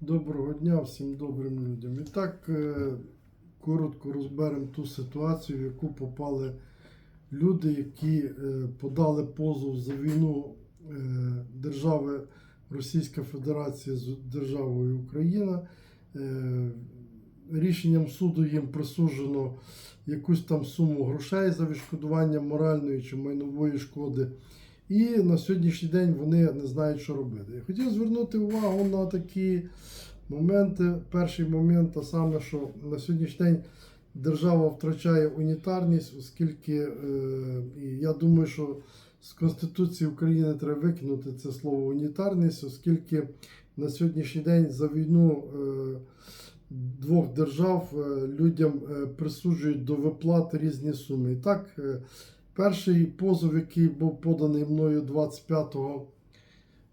Доброго дня всім добрим людям. І так е, коротко розберемо ту ситуацію, в яку попали люди, які е, подали позов за війну е, держави Російська Федерація з державою Україна. Рішенням суду їм присуджено якусь там суму грошей за відшкодування моральної чи майнової шкоди. І на сьогоднішній день вони не знають, що робити. Я хотів звернути увагу на такі моменти. Перший момент, а саме, що на сьогоднішній день держава втрачає унітарність, оскільки е, я думаю, що з Конституції України треба викинути це слово унітарність, оскільки на сьогоднішній день за війну е, двох держав е, людям е, присуджують до виплати різні суми. І так, е, Перший позов, який був поданий мною 25-го,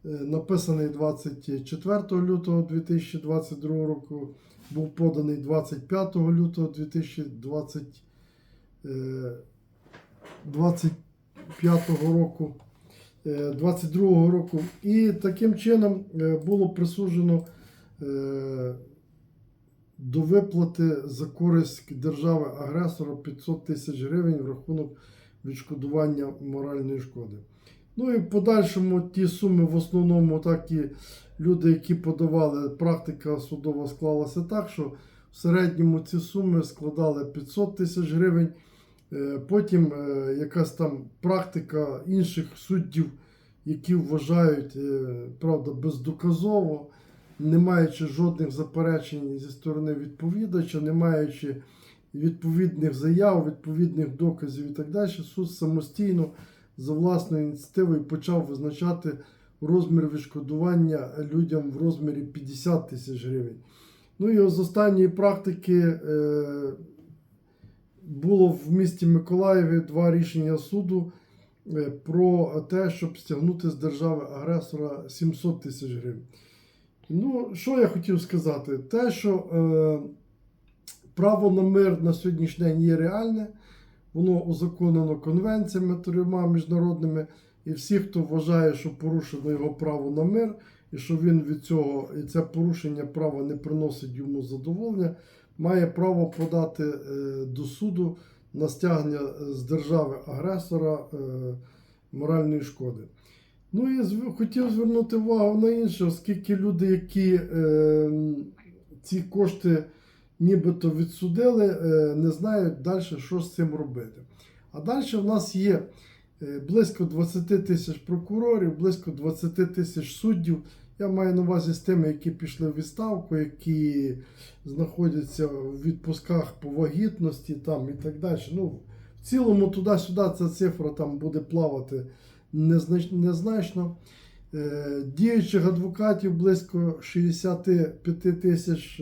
е, написаний 24 лютого 2022 року, був поданий 25 лютого 2020, е, 25 року, е, 22 року. І таким чином е, було присуджено е, до виплати за користь держави-агресора 500 тисяч гривень в рахунок відшкодування моральної шкоди. Ну і в подальшому ті суми в основному так і люди, які подавали, практика судова склалася так, що в середньому ці суми складали 500 тисяч гривень. Е, Потім е, якась там практика інших суддів, які вважають, е, правда, бездоказово, не маючи жодних заперечень зі сторони відповідача, не маючи відповідних заяв, відповідних доказів і так далі, суд самостійно за власною ініціативою почав визначати розмір відшкодування людям в розмірі 50 тисяч гривень. Ну і з останньої практики е, було в місті Миколаєві два рішення суду е, про те, щоб стягнути з держави агресора 700 тисяч гривень. Ну, що я хотів сказати? Те, що е, право на мир на сьогоднішній день є реальне, воно узаконено конвенціями трьома міжнародними, і всі, хто вважає, що порушено його право на мир, і що він від цього і це порушення права не приносить йому задоволення, має право подати е, до суду на стягнення з держави агресора е, моральної шкоди. Ну і хотів звернути увагу на інше, оскільки люди, які е, ці кошти нібито відсудили, е, не знають далі, що з цим робити. А далі в нас є е, близько 20 тисяч прокурорів, близько 20 тисяч суддів. Я маю на увазі з тими, які пішли в відставку, які знаходяться в відпусках по вагітності там і так далі. Ну, в цілому туди-сюди ця цифра там буде плавати незначно. Е, Діючих адвокатів близько 65 тисяч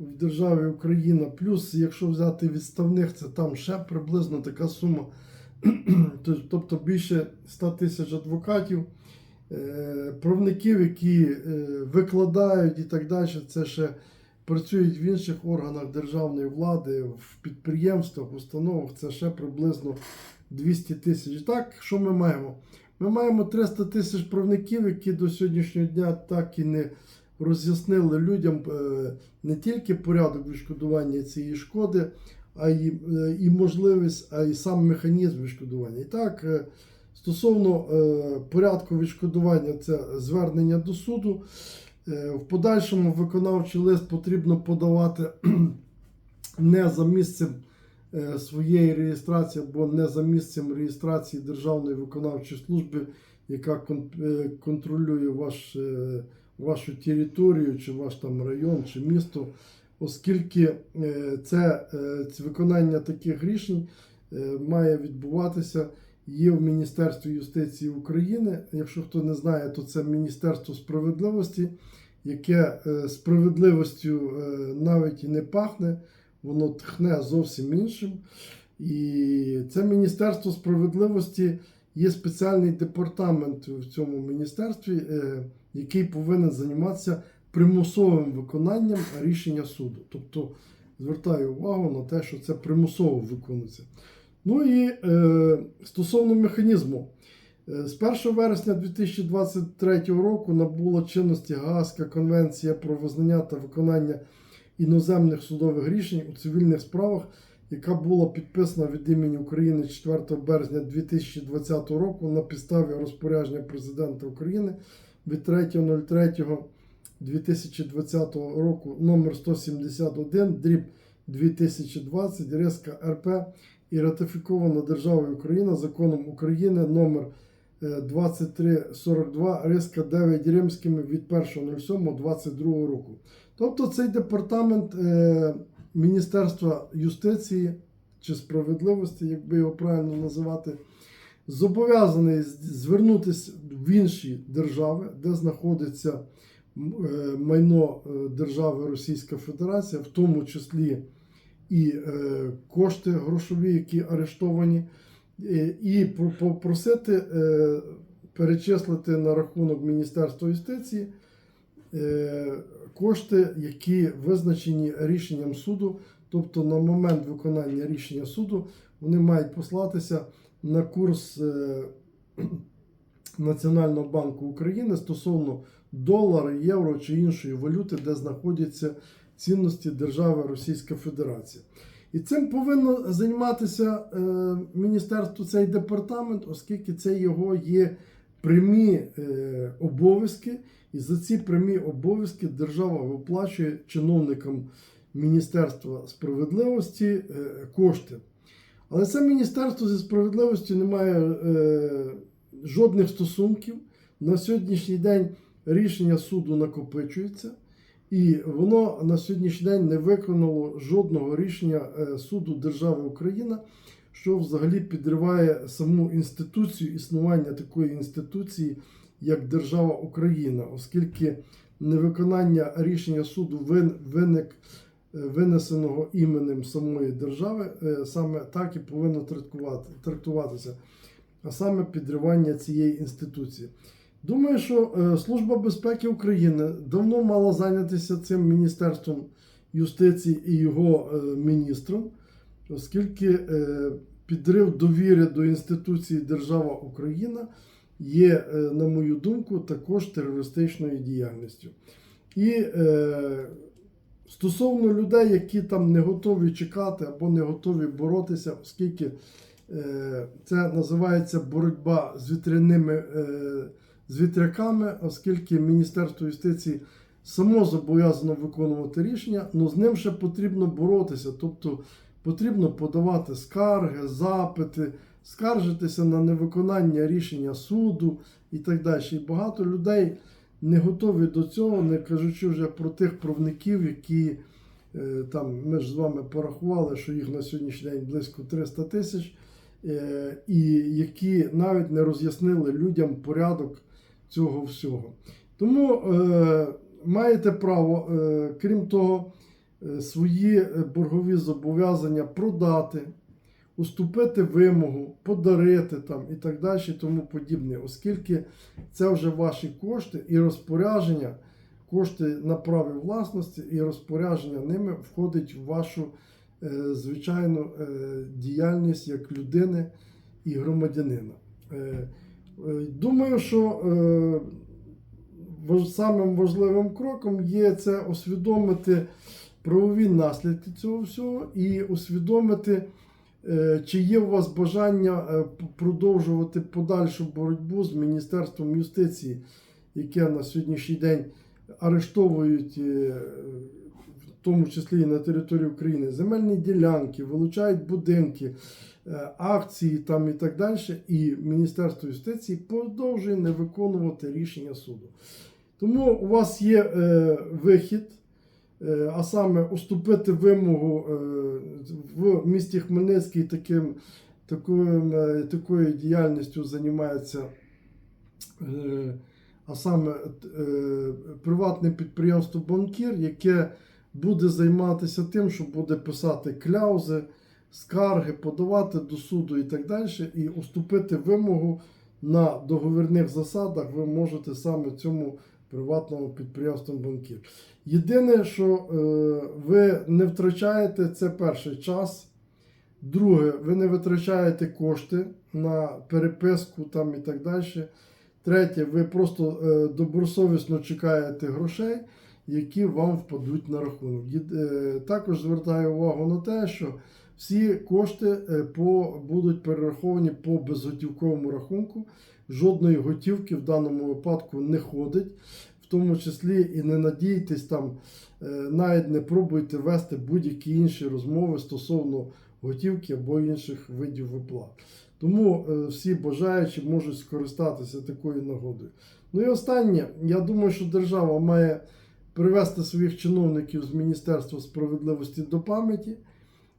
в державі Україна. Плюс, якщо взяти відставних, це там ще приблизно така сума. Тобто більше 100 тисяч адвокатів, е, правників, які е, викладають і так далі. Це ще працюють в інших органах державної влади, в підприємствах, установах. Це ще приблизно 200 тисяч. Так, що ми маємо? Ми маємо 300 тисяч правників, які до сьогоднішнього дня так і не роз'яснили людям е, не тільки порядок відшкодування цієї шкоди, а й е, і можливість, а й сам механізм відшкодування. І так, е, стосовно порядку відшкодування, це звернення до суду. В подальшому виконавчий лист потрібно подавати не за місцем своєї реєстрації або не за місцем реєстрації Державної виконавчої служби, яка контролює ваш, вашу територію, чи ваш там район, чи місто, оскільки е, це, е, виконання таких рішень е, має відбуватися. Є в Міністерстві юстиції України. Якщо хто не знає, то це Міністерство справедливості, яке справедливостю навіть і не пахне, воно тхне зовсім іншим. І це Міністерство справедливості є спеціальний департамент в цьому міністерстві, який повинен займатися примусовим виконанням рішення суду. Тобто звертаю увагу на те, що це примусово виконується. Ну і е, стосовно механізму. Е, З 1 вересня 2023 року набула чинності Гаазька конвенція про визнання та виконання іноземних судових рішень у цивільних справах, яка була підписана від імені України 4 березня 2020 року на підставі розпорядження президента України від 3.03.2020 року номер 171 дріб 2020 Резка РП і ратифікована державою Україна законом України номер е, 2342 Риска 9 Римськими від 1.07.22 року. Тобто цей департамент е, Міністерства юстиції чи справедливості, як би його правильно називати, зобов'язаний звернутися в інші держави, де знаходиться е, майно е, держави Російська Федерація, в тому числі і е, кошти грошові, які арештовані, і про- попросити перечислити на рахунок Міністерства юстиції кошти, які визначені рішенням суду, тобто на момент виконання рішення суду вони мають послатися на курс е, Національного банку України стосовно долара, євро чи іншої валюти, де знаходяться цінності держави Російська Федерація. І цим повинно займатися е, міністерство цей департамент, оскільки це його є прямі е, обов'язки, і за ці прямі обов'язки держава виплачує чиновникам Міністерства справедливості кошти. Але це Міністерство зі справедливості не має е, жодних стосунків. На сьогоднішній день рішення суду накопичується, і воно на сьогоднішній день не виконало жодного рішення е, суду держави Україна, що взагалі підриває саму інституцію існування такої інституції, як держава Україна, оскільки невиконання рішення суду вин- виник винесеного іменем самої держави, е, саме так і повинно трактувати, трактуватися, а саме підривання цієї інституції. Думаю, що е, Служба безпеки України давно мала зайнятися цим Міністерством юстиції і його е, міністром, оскільки підрив довіри до інституції Держава Україна є, на мою думку, також терористичною діяльністю. І стосовно людей, які там не готові чекати або не готові боротися, оскільки е, це називається боротьба з вітряними е, з вітряками, оскільки Міністерство юстиції само зобов'язано виконувати рішення, але з ним ще потрібно боротися. Тобто потрібно подавати скарги, запити, скаржитися на невиконання рішення суду і так далі. І багато людей не готові до цього, не кажучи вже про тих правників, які е, там ми ж з вами порахували, що їх на сьогоднішній день близько 300 тисяч, е, і які навіть не роз'яснили людям порядок цього всього. Тому е, маєте право, крім того, свої боргові зобов'язання продати, уступити вимогу, подарити там і так далі, тому подібне, оскільки це вже ваші кошти і розпорядження, кошти на праві власності і розпорядження ними входить в вашу е, звичайну е, діяльність як людини і громадянина. Е, Думаю, що самим важливим кроком є це усвідомити правові наслідки цього всього і усвідомити, чи є у вас бажання е, продовжувати подальшу боротьбу з Міністерством юстиції, яке на сьогоднішній день арештовують, е, в тому числі і на території України, земельні ділянки, вилучають будинки, е, акції там і так далі. І Міністерство юстиції продовжує не виконувати рішення суду. Тому у вас є е, вихід, е, а саме уступити вимогу е, в місті Хмельницький таким, такою, е, такою діяльністю займається. Е, а саме е, приватне підприємство Банкір, яке буде займатися тим, що буде писати кляузи, скарги, подавати до суду і так далі, і уступити вимогу на договірних засадах ви можете саме цьому приватному підприємству Банкір. Єдине, що е, ви не втрачаєте, це перший час Друге, ви не витрачаєте кошти на переписку там і так далі. Третє, ви просто е, добросовісно чекаєте грошей, які вам впадуть на рахунок. Е, Також звертаю увагу на те, що всі кошти по, будуть перераховані по безготівковому рахунку. Жодної готівки в даному випадку не ходить, в тому числі і не надійтесь там, е, навіть не пробуйте вести будь-які інші розмови стосовно готівки або інших видів виплат. Тому е, всі бажаючі можуть скористатися такою нагодою. Ну і останнє, я думаю, що держава має привести своїх чиновників з Міністерства справедливості до пам'яті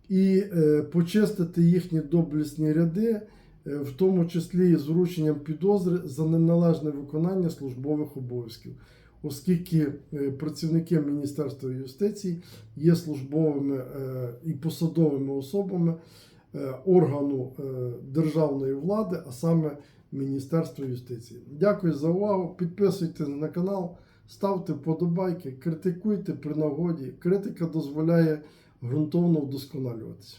і е, почистити їхні доблесні ряди, в тому числі і з врученням підозри за неналежне виконання службових обов'язків, оскільки е, працівники Міністерства юстиції є службовими е, і посадовими особами е, органу е, державної влади, а саме Міністерства юстиції. Дякую за увагу. Підписуйтесь на канал, ставте вподобайки, критикуйте при нагоді. Критика дозволяє ґрунтовно вдосконалюватися.